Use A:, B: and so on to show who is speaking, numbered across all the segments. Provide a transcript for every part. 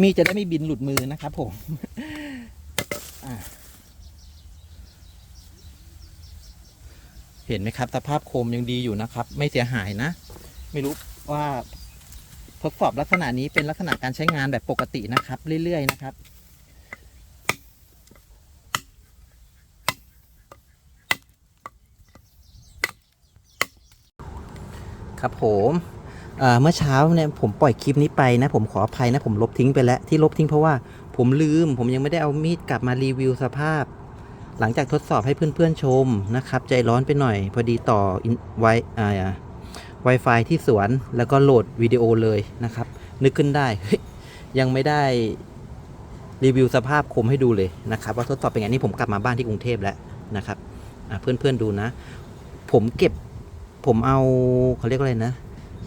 A: มีจะได้ไม่บินหลุดมือนะครับผมเห็นไหมครับสภาพโคมยังดีอยู่นะครับ ไม่เสียหายนะ ไม่รู้ว่าทดสอบลักษณะนี้เป็นลักษณะการใช้งานแบบปกตินะครับ เรื่อย ๆ นะครับครับผม เมื่อเช้าเนี่ยผมปล่อยคลิปนี้ไปนะ ผมขออภัยนะ ผมลบทิ้งไปแล้วที่ลบทิ้งเพราะว่าผมลืม ผมยังไม่ได้เอามีดกลับมารีวิวสภาพ หลังจากทดสอบให้เพื่อนๆชมนะครับ ใจร้อนไปหน่อย พอดีต่อไวอ่า Wi-Fi ที่สวนแล้วก็โหลดวิดีโอเลยนะครับ นึกขึ้นได้ ยังไม่ได้รีวิวสภาพคมให้ดูเลยนะครับว่าทดสอบเป็นไงนี่ผมกลับมาบ้านที่กรุงเทพแล้วนะครับอะเพื่อนๆดูนะ ผมเก็บผมเอาเขาเรียกว่าอะไรนะ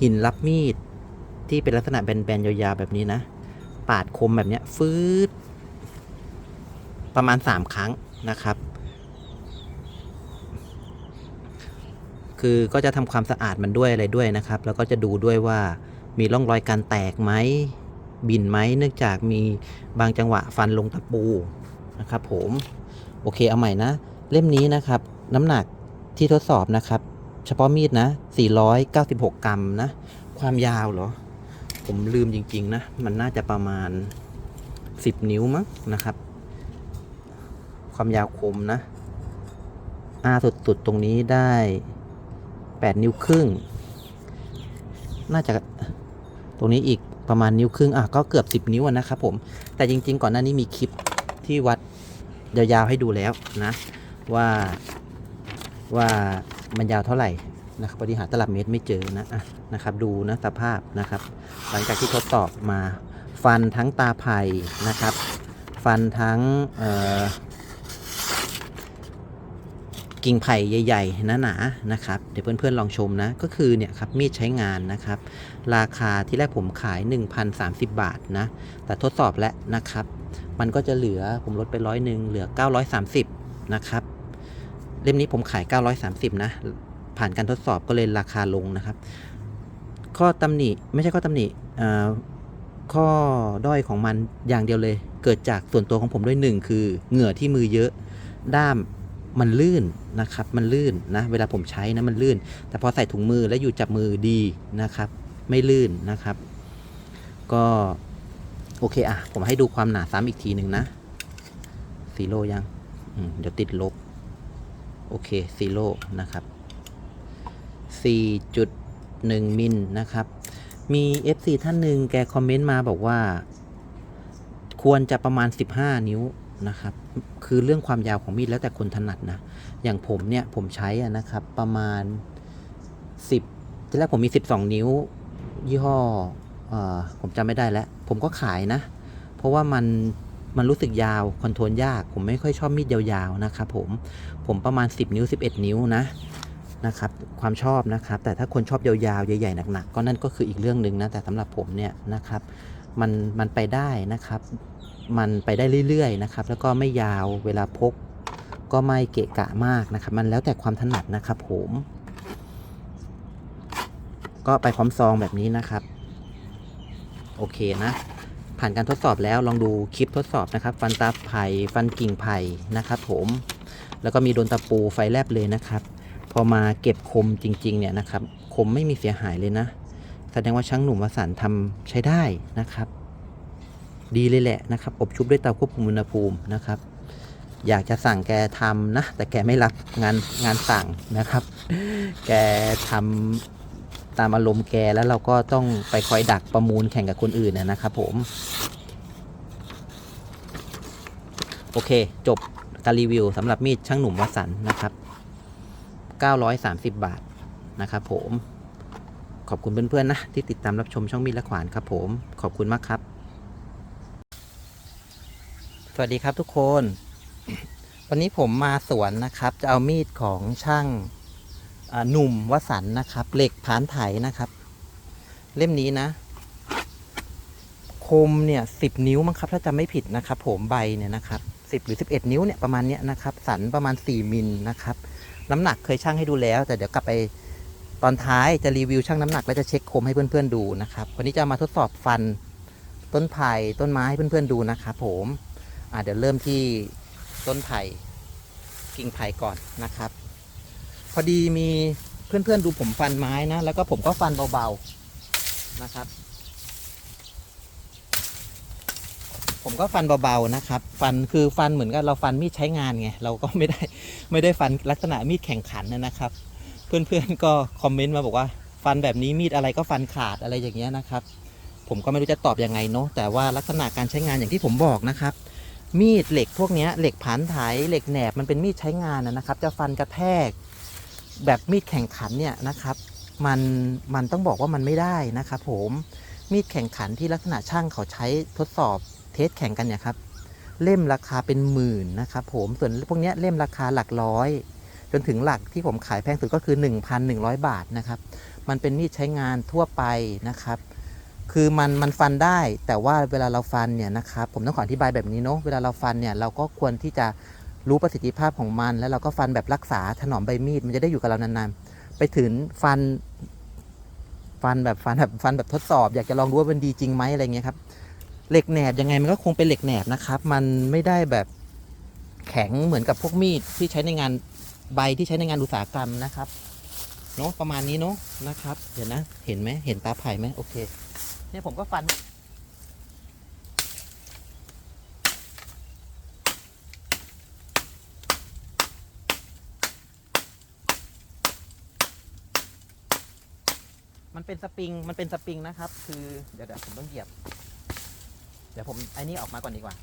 A: หินรับมีดที่เป็นลักษณะแบนๆยาวๆแบบนี้นะ ปาดคมแบบเนี้ยฟืดประมาณ 3 ครั้งนะครับ คือก็จะทำความสะอาดมันด้วยอะไรด้วยนะครับ แล้วก็จะดูด้วยว่ามีร่องรอยการแตกไหมบินไหมเนื่องจากมีบางจังหวะฟันลงตะปูนะครับ ผม โอเคเอาใหม่นะ เล่มนี้นะครับ น้ำหนักที่ทดสอบนะครับ เฉพาะมีดนะ 496 กรัมนะ ความยาวเหรอ ผมลืมจริง ๆ นะ มันน่าจะประมาณ 10 นิ้วมั้งนะครับ ความยาวคมนะอาสุด ๆ ตรงนี้ได้ 8 นิ้วครึ่ง น่าจะตรงนี้อีกประมาณนิ้วครึ่ง อะ ก็เกือบ 10 นิ้วนะครับผม แต่จริง ๆ ก่อนหน้านี้มีคลิปที่วัดยาวๆให้ดูแล้วนะ ว่าว่า มันยาวเท่าไหร่นะครับพอดีหาตลับเมตรไม่เจอนะอะนะครับ ดูนะสภาพนะครับ หลังจากที่ทดสอบมา ฟันทั้งตาไผ่นะครับ ฟันทั้งกิ่งไผ่ใหญ่ๆหนาๆนะครับ เดี๋ยวเพื่อนๆลองชมนะ ก็คือเนี่ยครับมีดใช้งานนะครับ ราคาที่แรกผมขาย 1,030 บาทนะ แต่ทดสอบแล้วนะครับ มันก็จะเหลือผมลดไปร้อยหนึ่งเหลือ 930 นะครับ เล่มนี้ผมขาย 930 นะ ผ่านการทดสอบก็เลยราคาลงนะครับ ข้อตำหนิไม่ใช่ข้อตำหนิข้อด้อยของมันอย่างเดียวเลย เกิดจากส่วนตัวของผมด้วยหนึ่งคือเหงื่อที่มือเยอะ ด้ามมันลื่นนะครับ มันลื่นนะ เวลาผมใช้นะมันลื่น แต่พอใส่ถุงมือแล้วอยู่จับมือดีนะครับ ไม่ลื่นนะครับ ก็ โอเคอะ ผมให้ดูความหนาซ้ำอีกทีหนึ่งนะซีโร่ยังเดี๋ยวติดลบ โอเคซีโร่นะครับ 4.1 มิลนะครับ มี FC ท่านหนึ่งแกคอมเมนต์มาบอกว่า ควรจะประมาณ 15 นิ้วนะครับ คือเรื่องความยาวของมีดแล้วแต่คนถนัดนะ อย่างผมเนี่ยผมใช้อะนะครับประมาณ 10ที่แรกผมมี 12 นิ้ว ยี่ห้ออผมจำไม่ได้แล้ว ผมก็ขายนะ เพราะว่ามันมันรู้สึกยาวคอนโทรลยาก ผมไม่ค่อยชอบมีดยาวๆนะครับผม ผมประมาณ 10 นิ้ว 11 นิ้วนะนะครับความชอบนะครับ แต่ถ้าคนชอบยาวๆ ใหญ่ๆหนักๆก็นั่นก็คืออีกเรื่องหนึ่งนะแต่สำหรับผมเนี่ยนะครับมันมันไปได้นะครับ มันไปได้เรื่อยๆนะครับ แล้วก็ไม่ยาวเวลาพก ก็ไม่เกะกะมากนะครับ มันแล้วแต่ความถนัดนะครับผม ก็ไปพร้อมซองแบบนี้นะครับ โอเคนะ ผ่านการทดสอบแล้วลองดูคลิปทดสอบนะครับ ฟันตาไผ่ฟันกิ่งไผ่นะครับผม แล้วก็มีโดนตะปูไฟแลบเลยนะครับ พอมาเก็บคมจริงๆเนี่ยนะครับคมไม่มีเสียหายเลยนะ แสดงว่าช่างหนุ่มวสันต์ทำใช้ได้นะครับ ดีเลยแหละนะครับ อบชุบด้วยเตาควบคุมอุณหภูมินะครับ อยากจะสั่งแกทำนะ แต่แกไม่รับงานงานสั่งนะครับ แกทำตามอารมณ์แกแล้วเราก็ต้องไปคอยดักประมูลแข่งกับคนอื่นนะครับผม โอเค จบ การีวิวสำหรับมีดช่างหนุ่มวสันนะครับ 930 บาทนะครับผมขอบคุณเพื่อนๆนะที่ติดตามรับชมช่องมีดและขวานครับผมขอบคุณมากครับ สวัสดีครับทุกคน วันนี้ผมมาสวนนะครับ จะเอามีดของช่างหนุ่มวสันนะครับ เหล็กผานไถนะครับ เล่มนี้นะ คมเนี่ยสิบนิ้วมั้งครับ ถ้าจำไม่ผิดนะครับ ผมใบเนี่ยนะครับ สิบหรือสิบเอ็ดนิ้วเนี่ยประมาณเนี้ยนะครับ สันประมาณสี่มิลนะครับ น้ำหนักเคยชั่งให้ดูแล้ว แต่เดี๋ยวกลับไปตอนท้ายจะรีวิวชั่งน้ำหนักแล้วจะเช็คคมให้เพื่อนๆดูนะครับ วันนี้จะมาทดสอบฟันต้นไผ่ต้นไม้ให้เพื่อนๆดูนะครับผมอ่าเดี๋ยวเริ่มที่ต้นไผ่กิ่งไผ่ก่อนนะครับ พอดีมีเพื่อนๆดูผมฟันไม้นะ แล้วก็ผมก็ฟันเบาๆนะครับ ผมก็ฟันเบาๆนะครับ ฟันคือฟันเหมือนกับเราฟันมีดใช้งานไง เราก็ไม่ได้ไม่ได้ฟันลักษณะมีดแข่งขันนะครับ เพื่อนๆก็คอมเมนต์มาบอกว่า ฟันแบบนี้มีดอะไรก็ฟันขาดอะไรอย่างเงี้ยนะครับ ผมก็ไม่รู้จะตอบยังไงเนาะแต่ว่าลักษณะการใช้งานอย่างที่ผมบอกนะครับ มีดเหล็กพวกนี้เหล็กผานไถเหล็กแหนบมันเป็นมีดใช้งานนะครับ จะฟันกระแทก แบบมีดแข่งขันเนี่ยนะครับมันมันต้องบอกว่ามันไม่ได้นะครับผมมีดแข่งขันที่ลักษณะช่างเขาใช้ทดสอบ เทสแข่งกันเนี่ยครับเล่มราคาเป็นหมื่นนะครับผมส่วนพวกนี้เล่มราคาหลักร้อย จนถึงหลักที่ผมขายแพงสุดก็คือ 1,100 บาทนะครับ มันเป็นมีดใช้งานทั่วไปนะครับ คือมันมันฟันได้แต่ว่าเวลาเราฟันเนี่ยนะครับผมต้องขออธิบายแบบนี้เนาะเวลาเราฟันเนี่ยเราก็ควรที่จะรู้ประสิทธิภาพของมัน แล้วเราก็ฟันแบบรักษาถนอมใบมีดมันจะได้อยู่กับเรานานๆ ไปถึงฟันฟันแบบฟันแบบฟันแบบทดสอบ อยากจะลองดูว่ามันดีจริงไหมอะไรเงี้ยครับ เหล็กแหนบยังไงมันก็คงเป็นเหล็กแหนบนะครับ มันไม่ได้แบบแข็งเหมือนกับพวกมีดที่ใช้ในงานใบที่ใช้ในงานอุตสาหกรรมนะครับเนาะประมาณนี้เนาะนะครับ เดี๋ยวนะ เห็นไหมเห็นตาไผ่ไหมโอเคเนี่ยผมก็ฟัน มันเป็นสปริงมันเป็นสปริงนะครับ คือเดี๋ยวเดี๋ยวผมต้องเหยียบ เดี๋ยวผมไอ้นี่ออกมาก่อนดีกว่า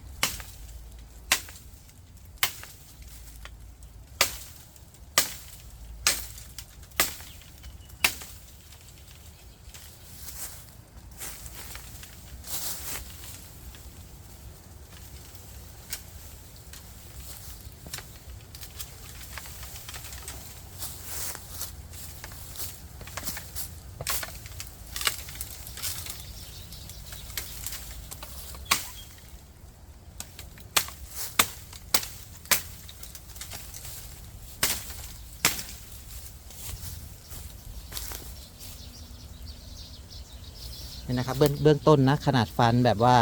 A: เนี่ยนะครับเบื้องเบื้องต้นนะขนาดฟันแบบว่า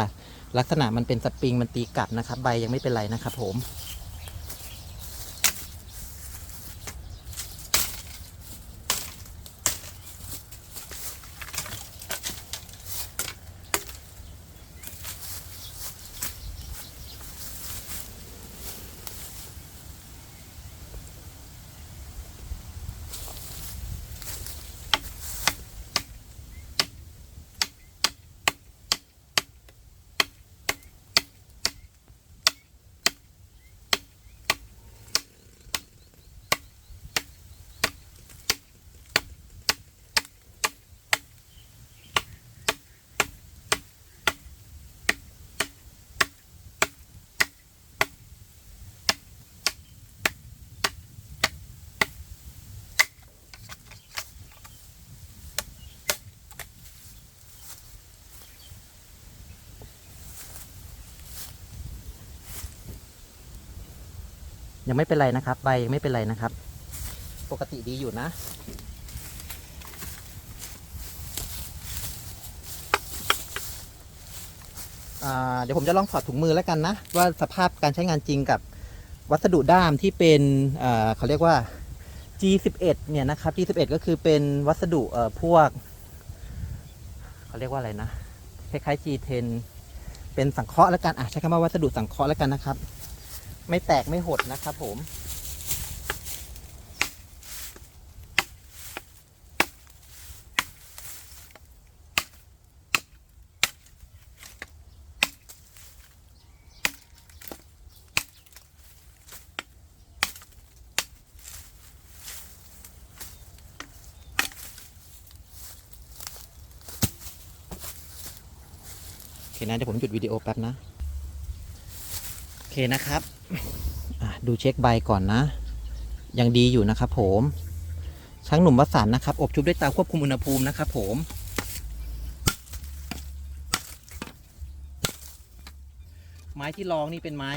A: ลักษณะมันเป็นสปริงมันตีกลับนะครับ ใบยังไม่เป็นไรนะครับผม ยังไม่เป็นไรนะครับ ใบยังไม่เป็นไรนะครับ ปกติดีอยู่นะ เดี๋ยวผมจะลองถอดถุงมือแล้วกันนะ ว่าสภาพการใช้งานจริงกับวัสดุด้ามที่เป็นเขาเรียกว่า G11 เนี่ยนะครับ G11 ก็คือเป็นวัสดุพวกเขาเรียกว่าอะไรนะคล้ายๆ G10 เป็นสังเคราะห์แล้วกันอะใช้คำว่าวัสดุสังเคราะห์แล้วกันนะครับ ไม่แตกไม่หดนะครับผม โอเคนะเดี๋ยวผมหยุดวิดีโอแป๊บนะ โอเคนะครับ ดูเช็คใบก่อนนะ ยังดีอยู่นะครับผมช้างหนุ่มวสันนะครับ อบชุบด้วยเตาควบคุมอุณหภูมินะครับผมไม้ที่ลองนี่เป็นไม้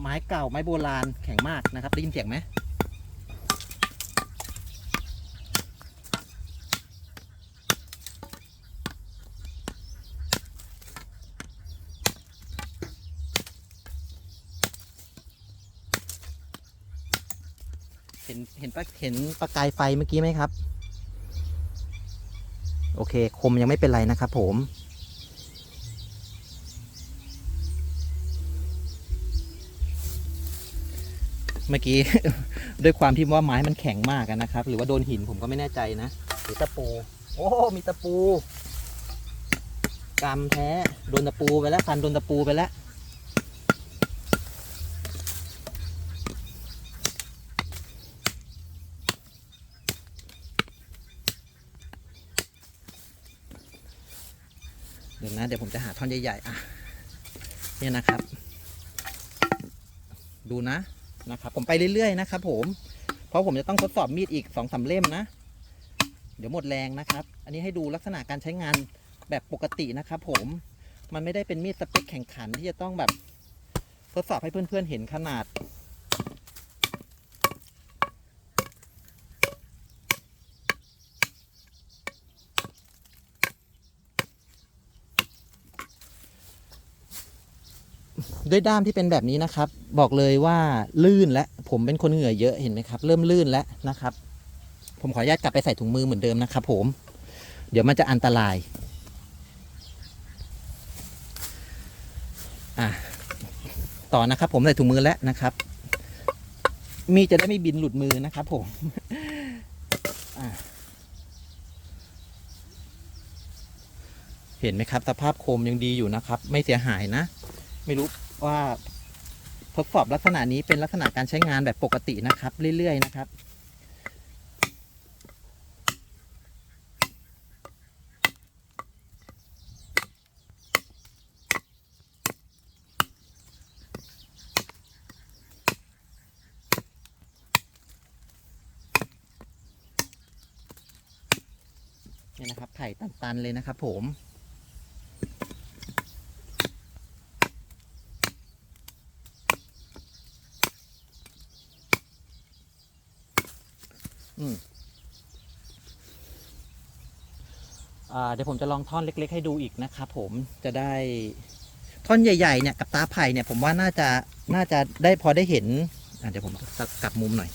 A: ไม้เก่าไม้โบราณแข็งมากนะครับ ได้ยินเสียงไหม นเห็นปะเห็นประกายไฟเมื่อกี้ไหมครับ โอเค คมยังไม่เป็นไรนะครับผม เมื่อกี้ ด้วยความที่ว่าไม้มันแข็งมากนะครับ หรือว่าโดนหินผมก็ไม่แน่ใจนะหรือตะปู โอ้ มีตะปูกำแท้ โดนตะปูไปแล้วฟันโดนตะปูไปแล้ว เดี๋ยวผมจะหาท่อนใหญ่ๆอะเนี่ยนะครับ ดูนะนะครับ ผมไปเรื่อยๆนะครับ ผม เพราะผมจะต้องทดสอบมีดอีกสองสามเล่มนะ เดี๋ยวหมดแรงนะครับ อันนี้ให้ดูลักษณะการใช้งานแบบปกตินะครับผมมันไม่ได้เป็นมีดสเปคแข่งขันที่จะต้องแบบทดสอบให้เพื่อนๆเห็นขนาด ด้วยด้ามที่เป็นแบบนี้นะครับ บอกเลยว่าลื่นและผมเป็นคนเหงื่อเยอะเห็นไหมครับ เริ่มลื่นแล้วนะครับ ผมขออนุญาตกลับไปใส่ถุงมือเหมือนเดิมนะครับ ผม เดี๋ยวมันจะอันตรายอะต่อนะครับ ผมใส่ถุงมือแล้วนะครับ มีจะได้ไม่บินหลุดมือนะครับ ผมเห็นไหมครับสภาพโคมยังดีอยู่นะครับ ไม่เสียหายนะ ไม่รู้ ว่าทดสอบลักษณะนี้เป็นลักษณะการใช้งานแบบปกตินะครับ เรื่อย ๆ นะครับ นี่นะครับไผ่ตัน ๆ เลยนะครับผม อืมอ่าเดี๋ยว ผมจะลองท่อนเล็ก ๆ ให้ดูอีกนะครับผมจะได้ท่อนใหญ่ๆเนี่ยกับตาไผ่เนี่ยผมว่าน่าจะน่าจะได้พอได้เห็นอะเดี๋ยวผมกลับมุมหน่อย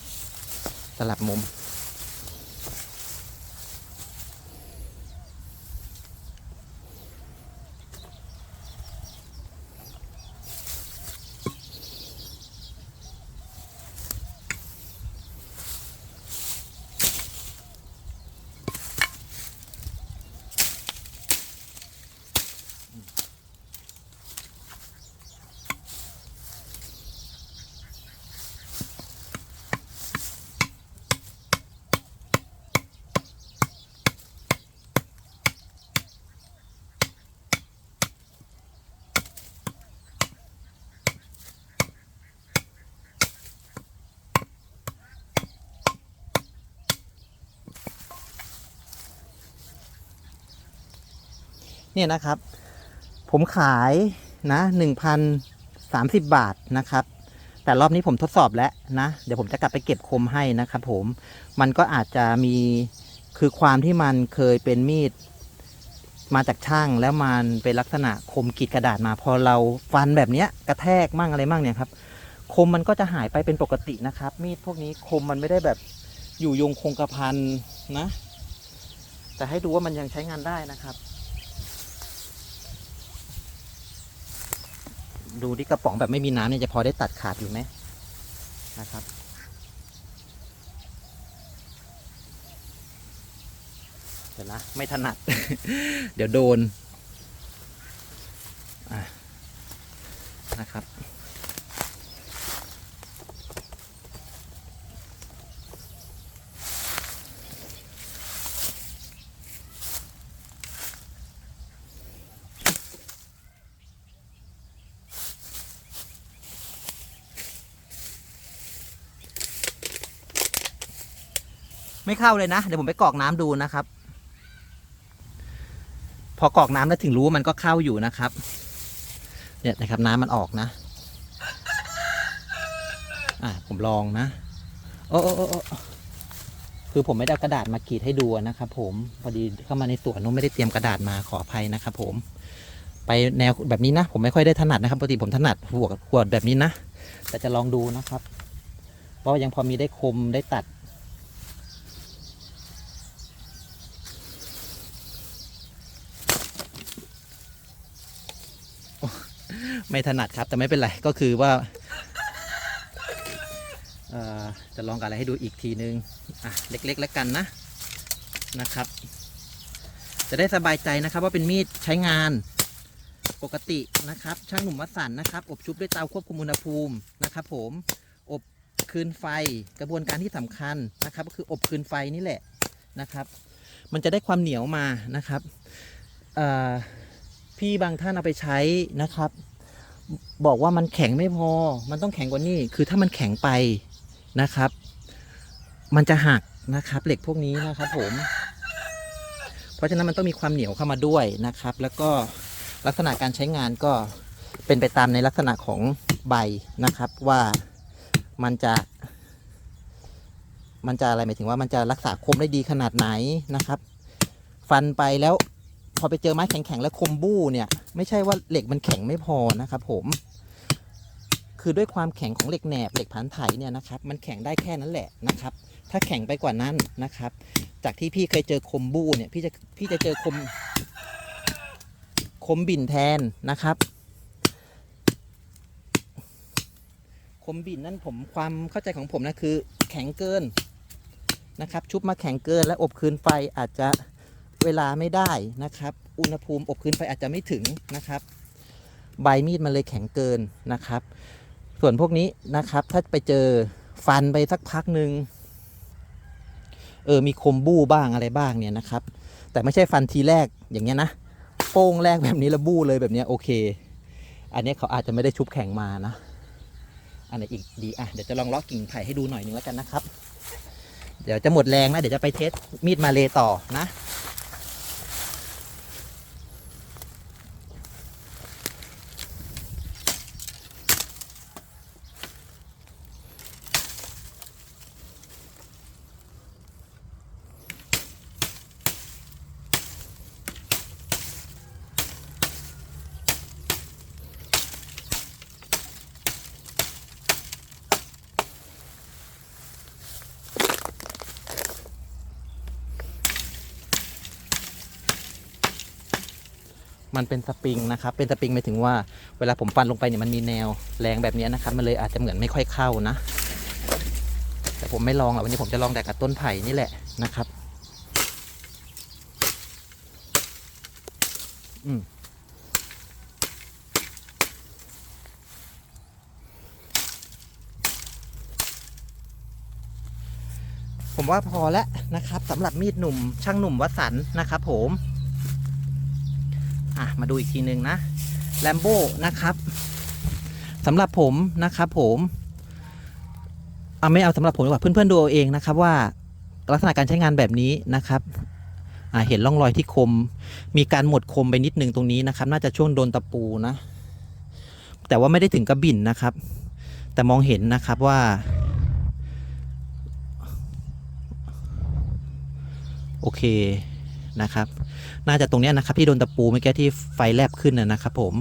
A: สลับมุม เนี่ยนะครับ ผมขายนะหนึ่งพันสามสิบบาทนะครับ แต่รอบนี้ผมทดสอบแล้วนะ เดี๋ยวผมจะกลับไปเก็บคมให้นะครับผมมันก็อาจจะมีคือความที่มันเคยเป็นมีดมาจากช่างแล้วมันเป็นลักษณะคมกรีดกระดาษมา พอเราฟันแบบเนี้ยกระแทกมั่งอะไรมั่งเนี่ยครับ คมมันก็จะหายไปเป็นปกตินะครับ มีดพวกนี้คมมันไม่ได้แบบอยู่ยงคงกระพันนะ แต่ให้ดูว่ามันยังใช้งานได้นะครับ ดูที่กระป๋องแบบไม่มีน้ำเนี่ยจะพอได้ตัดขาดอยู่ไหมนะครับ เดี๋ยวนะ ไม่ถนัด เดี๋ยวโดนอะนะครับ ไม่เข้าเลยนะ เดี๋ยวผมไปกรอกน้ำดูนะครับ พอกรอกน้ำแล้วถึงรู้ว่ามันก็เข้าอยู่นะครับ เนี่ยนะครับน้ำมันออกนะ อะผมลองนะ โอ้โอ้โอ้คือผมไม่ได้กระดาษมากรีดให้ดูนะครับ ผมพอดีเข้ามาในสวนนู้นไม่ได้เตรียมกระดาษมาขออภัยนะครับผม ไปแนวแบบนี้นะ ผมไม่ค่อยได้ถนัดนะครับปกติผมถนัดหัวหัวแบบนี้นะแต่จะลองดูนะครับ เพราะว่ายังพอมีได้คมได้ตัด ไม่ถนัดครับ แต่ไม่เป็นไร ก็คือว่าจะลองกับอะไรให้ดูอีกทีนึง อะ เล็กๆ แล้วกันนะ นะครับ จะได้สบายใจนะครับว่าเป็นมีดใช้งานปกตินะครับ ช่างหนุ่มวัสันนะครับ อบชุบด้วยเตาควบคุมอุณหภูมินะครับผม อบคืนไฟกระบวนการที่สำคัญนะครับ ก็คืออบคืนไฟนี่แหละนะครับ มันจะได้ความเหนียวมานะครับพี่บางท่านเอาไปใช้นะครับ บอกว่ามันแข็งไม่พอ มันต้องแข็งกว่านี้ คือถ้ามันแข็งไปนะครับ มันจะหักนะครับ เหล็กพวกนี้นะครับ ผม เพราะฉะนั้นมันต้องมีความเหนียวเข้ามาด้วยนะครับ แล้วก็ลักษณะการใช้งานก็เป็นไปตามในลักษณะของใบนะครับ ว่ามันจะ มันจะอะไรหมายถึงว่ามันจะรักษาคมได้ดีขนาดไหนนะครับ ฟันไปแล้ว อไปเจอไม้แข็งๆแล้วคมบู้เนี่ย ไม่ใช่ว่าเหล็กมันแข็งไม่พอนะครับผมคือด้วยความแข็งของเหล็กแหนบเหล็กผันไถเนี่ยนะครับมันแข็งได้แค่นั้นแหละนะครับ ถ้าแข็งไปกว่านั้นนะครับ จากที่พี่เคยเจอคมบู้เนี่ยพี่จะพี่จะเจอคมคมบิ่นแทนนะครับ คมบิ่นนั่นผมความเข้าใจของผมนะคือแข็งเกินนะครับ ชุบมาแข็งเกินและอบคืนไฟอาจจะ เวลาไม่ได้นะครับ อุณหภูมิอบคืนไฟอาจจะไม่ถึงนะครับ ใบมีดมันเลยแข็งเกินนะครับ ส่วนพวกนี้นะครับถ้าไปเจอฟันไปสักพักหนึ่งเออมีคมบู้บ้างอะไรบ้างเนี่ยนะครับ แต่ไม่ใช่ฟันทีแรกอย่างเงี้ยนะโป้งแรกแบบนี้แล้วบู้เลยแบบเนี้ยโอเค อันนี้เขาอาจจะไม่ได้ชุบแข็งมานะ อันไหนอีกดีอะเดี๋ยวจะลองเลาะกิ่งไผ่ให้ดูหน่อยนึงแล้วกันนะครับ เดี๋ยวจะหมดแรงนะ เดี๋ยวจะไปเทสมีดมาเลต่อนะ มันเป็นสปริงนะครับเป็นสปริงหมายถึงว่าเวลาผมฟันลงไปเนี่ยมันมีแนวแรงแบบนี้นะครับ มันเลยอาจจะเหมือนไม่ค่อยเข้านะ แต่ผมไม่ลองหรอกวันนี้ผมจะลองแต่กับต้นไผ่นี่แหละนะครับ อืมผมว่าพอแล้วนะครับสำหรับมีดหนุ่มช่างหนุ่มวัสันต์นะครับผม อะมาดูอีกทีหนึ่งนะแลมโบ้นะครับสำหรับผมนะครับผมเอาไม่เอาสำหรับผมดีกว่าเพื่อนๆดูเอาเองนะครับว่าลักษณะการใช้งานแบบนี้นะครับเห็นร่องรอยที่คม มีการหมดคมไปนิดนึงตรงนี้นะครับ น่าจะช่วงโดนตะปูนะ แต่ว่าไม่ได้ถึงกระบิ่นนะครับ แต่มองเห็นนะครับว่า โอเค นะครับ น่าจะตรงเนี้ยนะครับที่โดนตะปูเมื่อกี้ที่ไฟแลบขึ้นนะครับผม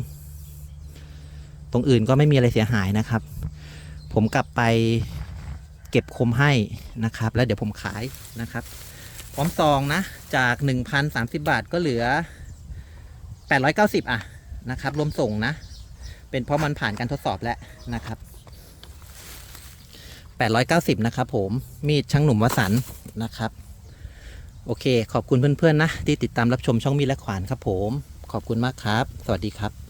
A: ตรงอื่นก็ไม่มีอะไรเสียหายนะครับ ผมกลับไปเก็บคมให้นะครับ แล้วเดี๋ยวผมขายนะครับ พร้อมซองนะ จาก 1,030 บาทก็เหลือ 890 อะนะครับ รวมส่งนะ เป็นเพราะมันผ่านการทดสอบแล้วนะครับ890 นะครับผม มีดช่างหนุ่มวสันนะครับ โอเค ขอบคุณเพื่อนๆนะ ที่ติดตามรับชมช่องมีและขวานครับผม ขอบคุณมากครับ สวัสดีครับ